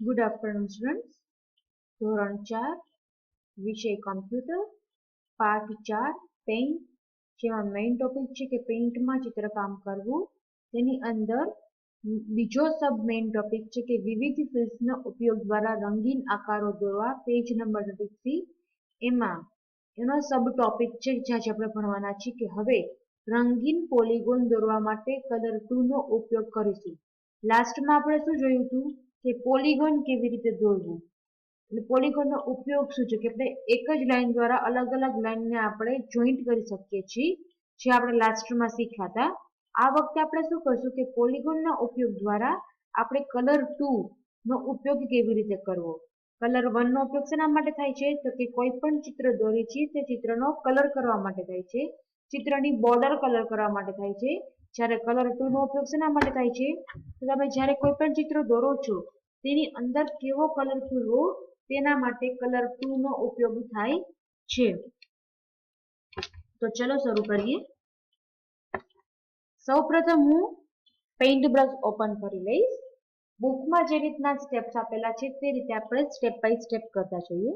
Good afternoon students ધોરણ ચાર વિષય કમ્પ્યુટર પાઠ ચાર પેઇન્ટ જેમાં મેઇન ટોપિક છે કે પેઇન્ટમાં ચિત્રકામ કરવું. તેની અંદર બીજો સબ મેઇન ટોપિક છે કે વિવિધ ફિલ્ડ્સના ઉપયોગ દ્વારા રંગીન આકારો દોરવા પેજ નંબર થર્ટી એમાં એનો સબ ટોપિક છે જ્યાં આપણે ભણવાના છીએ કે હવે રંગીન પોલીગોન દોરવા માટે કલર ટુ નો ઉપયોગ કરીશું. લાસ્ટમાં આપણે શું જોયું હતું? કે પોલીગોન કેવી રીતે દોરવું? એટલે પોલીગોનનો ઉપયોગ શું છે? કે આપણે એક જ લાઈન દ્વારા અલગ અલગ લાઈનને આપણે જોઈન્ટ કરી શકીએ છીએ, જે આપણે લાસ્ટમાં શીખ્યા હતા. આ વખતે આપણે શું કરશું કે પોલીગોનના ઉપયોગ દ્વારા આપણે કલર ટુ નો ઉપયોગ કેવી રીતે કરવો? કલર વન નો ઉપયોગ શેના માટે થાય છે? તો કે કોઈ પણ ચિત્ર દોરી છે તે ચિત્રનો કલર કરવા માટે થાય છે. ચિત્રની બોર્ડર કલર કરવા માટે થાય છે. જ્યારે કલર ટૂલનો ઉપયોગ શેના માટે થાય છે? તો તમે જ્યારે કોઈ પણ ચિત્ર દોરો છો, તેની અંદર કેવો કલર પૂરવો તેના માટે કલર ટૂલનો ઉપયોગ થાય છે. તો ચલો શરૂ કરીએ. સૌપ્રથમ હું પેઇન્ટ બ્રશ ઓપન કરી લઈશ. બુકમાં જે રીતના સ્ટેપ્સ આપેલા છે, તે રીતે આપણે સ્ટેપ બાય સ્ટેપ કરતા જઈએ.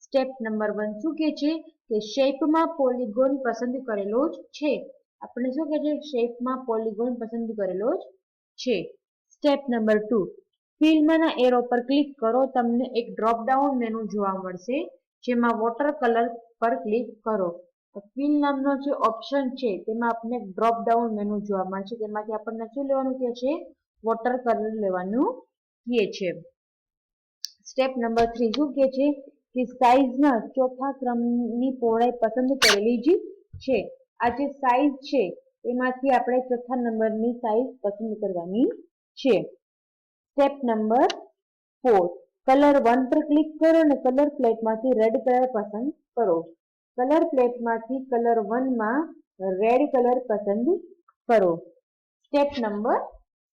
સ્ટેપ નંબર વન શું કહે છે? કે શેપમાં પોલીગોન પસંદ કરેલો જ છે. આપણે શું કહે છે? શેપમાં પોલીગોન પસંદ કરેલો જ છે. સ્ટેપ નંબર ટુ ફિલ્મના એરો પર ક્લિક કરો, તમને એક ડ્રોપ ડાઉન મેનુ જોવા મળશે, જેમાં વોટર કલર પર ક્લિક કરો. ફિલ નામનો જે ઓપ્શન છે, તેમાં આપણને ડ્રોપ ડાઉન મેનુ જોવા મળશે. તેમાંથી આપણને શું લેવાનું કહે છે? વોટર કલર લેવાનું કહે છે. સ્ટેપ નંબર થ્રી શું કહે છે? કે સાઈઝના ચોથા ક્રમની પહોળાઈ પસંદ કરેલી જ છે. આ જે સાઇઝ છે, એમાંથી આપણે ચોથા નંબરની સાઇઝ પસંદ કરવાની છે. Step number four colour one પર ક્લિક કરો અને કલર પ્લેટમાંથી રેડ કલર પસંદ કરો. કલર પ્લેટમાંથી કલર વનમાં રેડ કલર પસંદ કરો. સ્ટેપ નંબર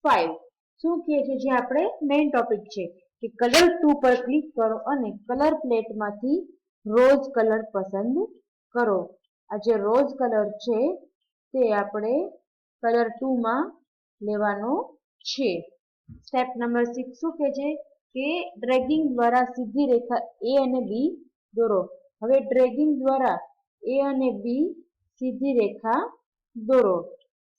ફાઈવ શું કહે છે? જે આપણે મેઇન ટોપિક છે. કે કલર ટુ પર ક્લિક કરો અને કલર પ્લેટમાંથી રોઝ કલર પસંદ કરો. આ જે રોઝ કલર છે, તે આપણે કલર ટુમાં લેવાનો છે. સ્ટેપ નંબર સિક્સ શું કહે છે? કે ડ્રેગિંગ દ્વારા સીધી રેખા એ અને બી દોરો. હવે ડ્રેગિંગ દ્વારા એ અને બી સીધી રેખા દોરો.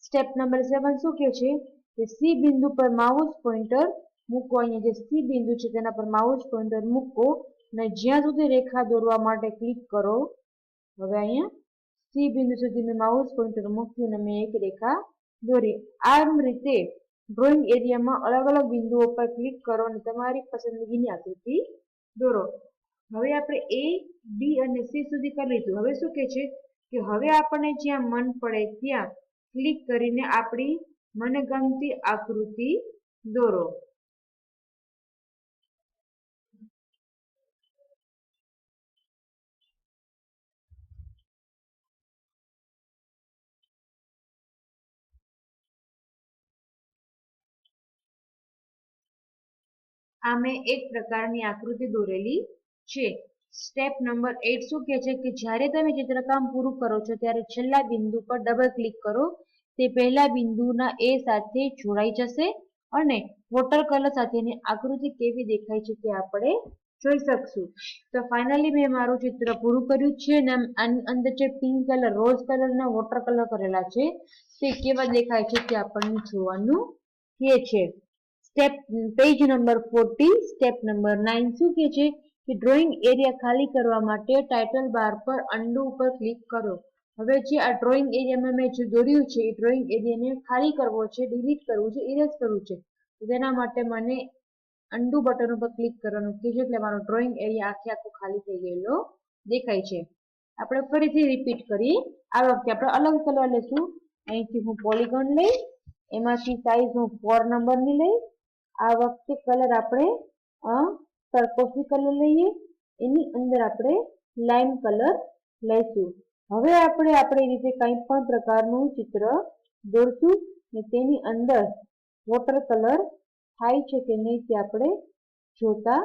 સ્ટેપ નંબર સેવન શું કહે છે? કે સી બિંદુ પર માઉસ પોઇન્ટર મૂકો અહીંયા જે સી બિંદુ છે તેના પર માઉસ પોઇન્ટર મૂકો અને જ્યાં સુધી રેખા દોરવા માટે ક્લિક કરો, હવે અહીંયા સી બિંદુ સુધી મેં માઉસ પોઈન્ટર મૂક્યું અને મેં એક રેખા દોરી. આમ રીતે ડ્રોઈંગ એરિયામાં અલગ અલગ બિંદુઓ પર ક્લિક કરો અને તમારી પસંદગીની આકૃતિ દોરો. હવે આપણે એ, બી અને સી સુધી કરી લીધું. હવે શું કે છે કે હવે આપણને જ્યાં મન પડે ત્યાં ક્લિક કરીને આપણી મનગમતી આકૃતિ દોરો. આ મેં એક પ્રકારની આકૃતિ દોરેલી છે. સ્ટેપ નંબર એટ શું કહે છે કે જ્યારે તમે ચિત્રકામ પૂરું કરો છો ત્યારે છેલ્લા બિંદુ પર ડબલ ક્લિક કરો. તે પહેલા બિંદુના એ સાથે જોડાઈ જશે અને વોટર કલર સાથેની આકૃતિ કેવી દેખાય છે તે આપણે જોઈ શકશું. તો ફાઇનલી મેં મારું ચિત્ર પૂરું કર્યું છે અને આની અંદર જે પિંક કલર રોઝ કલરના વોટર કલર કરેલા છે તે કેવા દેખાય છે તે આપણને જોવાનું કહે છે. Step page number forty step number nine શું કે છે? કે ડ્રોઈંગ એરિયા ખાલી કરવા માટે ટાઇટલ બાર પર અંડુ ઉપર ક્લિક કરો. હવે જે આ ડ્રોઈંગ એરિયામાં મેં જે દોર્યું છે, એ ડ્રોઈંગ એરિયાને ખાલી કરવો છે ડિલીટ કરવું છે ઇરેઝ કરવું છે. તેના માટે મને અંડુ બટન ઉપર ક્લિક કરવાનું કે છે એટલે મારો ડ્રોઈંગ એરિયા આખે આખો ખાલી થઈ ગયેલો દેખાય છે. આપણે ફરીથી રિપીટ કરીએ. આ વખતે આપણે અલગ કલર લઈશું. અહીંથી હું પોલિગોન લઈશ. એમાંથી સાઈઝ હું ફોર નંબરની લઈશ. આ વખતે કલર આપણે સરકોફી કલર લઈએ. એની અંદર આપણે લાઇમ કલર લઈશું. હવે આપણે આપણી રીતે કંઈ પણ પ્રકારનું ચિત્ર દોરશું ને તેની અંદર વોટર કલર થાય છે કે નહીં તે આપણે જોતા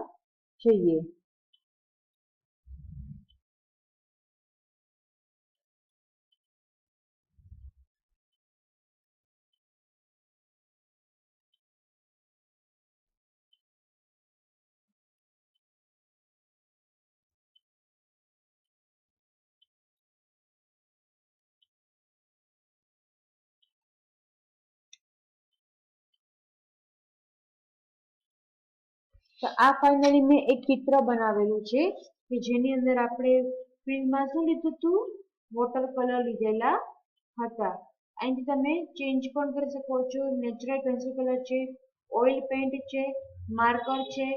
જઈએ. તો આ ફાઇનલી મેં એક ચિત્ર બનાવેલું છે કે જેની અંદર આપણે ફિલ્મમાં શું લીધું હતું વોટર કલર લીધેલા હતા. અહીંથી તમે ચેન્જ પણ કરી શકો છો. નેચરલ પેન્સિલ કલર છે ઓઇલ પેન્ટ છે માર્કર છે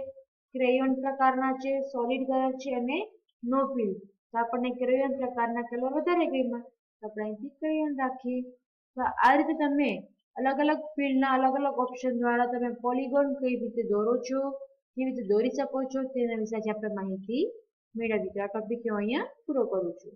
ક્રેયોન પ્રકારના છે સોલિડ કલર છે અને નો ફિલ તો આપણને ક્રેયોન પ્રકારના કલર વધારે ગમ્યા. તો આપણે અહીંથી ક્રેયોન રાખીએ. તો આ રીતે તમે અલગ અલગ ફિલ્ડના અલગ અલગ ઓપ્શન દ્વારા તમે પોલિગોન કઈ રીતે દોરો છો કેવી રીતે દોરી શકો છો તેના વિશે આજે આપણે માહિતી મેળવી. તો આ ટોપિક હું અહીંયા પૂરો કરું છું.